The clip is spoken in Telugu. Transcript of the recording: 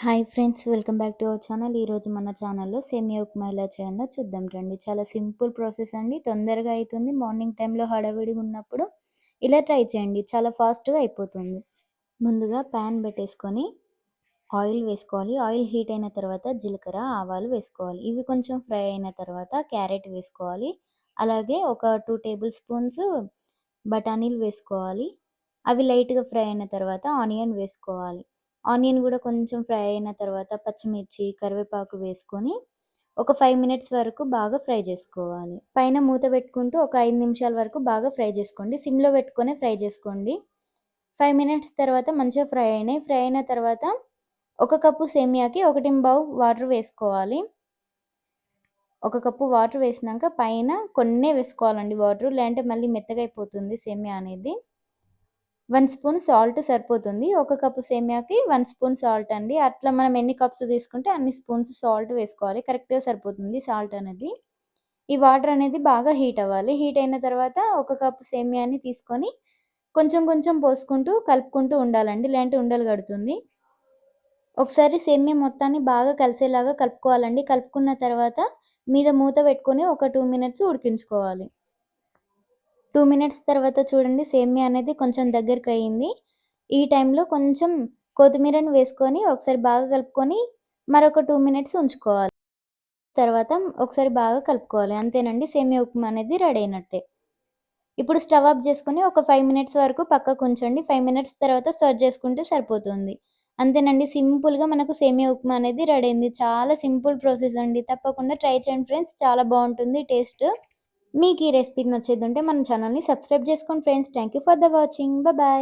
Hi friends welcome back to our channel. ఈరోజు మన ఛానల్లో సేమియా ఉప్మా ఎలా చేయాలో చూద్దాం రండి. చాలా సింపుల్ ప్రాసెస్ అండి. తొందరగా అవుతుంది మార్నింగ్ టైంలో హడావిడిగా ఉన్నప్పుడు ఇలా ట్రై చేయండి. చాలా ఫాస్ట్గా అయిపోతుంది. ముందుగా ప్యాన్ పెట్టేసుకొని ఆయిల్ వేసుకోవాలి. ఆయిల్ హీట్ అయిన తర్వాత జీలకర్ర ఆవాలు వేసుకోవాలి. ఇవి కొంచెం ఫ్రై అయిన తర్వాత క్యారెట్ వేసుకోవాలి. అలాగే ఒక టూ టేబుల్ స్పూన్స్ బఠానీలు వేసుకోవాలి. అవి లైట్గా ఫ్రై అయిన తర్వాత ఆనియన్ వేసుకోవాలి. ఆనియన్ కూడా కొంచెం ఫ్రై అయిన తర్వాత పచ్చిమిర్చి కరివేపాకు వేసుకొని ఒక ఫైవ్ మినిట్స్ వరకు బాగా ఫ్రై చేసుకోవాలి. పైన మూత పెట్టుకుంటూ ఒక ఐదు నిమిషాల వరకు బాగా ఫ్రై చేసుకోండి. సిమ్లో పెట్టుకొని ఫ్రై చేసుకోండి. ఫైవ్ మినిట్స్ తర్వాత మంచిగా ఫ్రై అయినాయి. ఫ్రై అయిన తర్వాత ఒక కప్పు సేమియాకి ఒకటి బావు వాటర్ వేసుకోవాలి. ఒక కప్పు వాటర్ వేసినాక పైన కొన్నే వేసుకోవాలండి వాటర్. లేదంటే మళ్ళీ మెత్తగా అయిపోతుంది సేమియా అనేది. వన్ స్పూన్ సాల్ట్ సరిపోతుంది. ఒక కప్పు సేమియాకి వన్ స్పూన్ సాల్ట్ అండి. అట్లా మనం ఎన్ని కప్స్ తీసుకుంటే అన్ని స్పూన్స్ సాల్ట్ వేసుకోవాలి. కరెక్ట్గా సరిపోతుంది సాల్ట్ అనేది. ఈ వాటర్ అనేది బాగా హీట్ అవ్వాలి. హీట్ అయిన తర్వాత ఒక కప్పు సేమియాని తీసుకొని కొంచెం కొంచెం పోసుకుంటూ కలుపుకుంటూ ఉండాలండి. లేదంటే ఉండలు కడుతుంది. ఒకసారి సేమియా మొత్తాన్ని బాగా కలిసేలాగా కలుపుకోవాలండి. కలుపుకున్న తర్వాత మీద మూత పెట్టుకొని ఒక టూ మినిట్స్ ఉడికించుకోవాలి. టూ మినిట్స్ తర్వాత చూడండి సేమియా అనేది కొంచెం దగ్గరికి అయ్యింది ఈ టైంలో కొంచెం కొత్తిమీరని వేసుకొని ఒకసారి బాగా కలుపుకొని మరొక టూ మినిట్స్ ఉంచుకోవాలి. తర్వాత ఒకసారి బాగా కలుపుకోవాలి. అంతేనండి సేమియా ఉప్మా అనేది రెడీ అయినట్టే. ఇప్పుడు స్టవ్ ఆఫ్ చేసుకొని ఒక ఫైవ్ మినిట్స్ వరకు పక్కకు ఉంచండి. ఫైవ్ మినిట్స్ తర్వాత సర్వ్ చేసుకుంటే సరిపోతుంది. అంతేనండి సింపుల్గా మనకు సేమియా ఉప్మా అనేది రెడీ అయింది. చాలా సింపుల్ ప్రాసెస్ అండి. తప్పకుండా ట్రై చేయండి ఫ్రెండ్స్. చాలా బాగుంటుంది టేస్ట్. మీకు ఈ రెసిపీ నచ్చేది ఉంటే మన ఛానల్ని సబ్స్క్రైబ్ చేసుకోండి friends thank you for the watching bye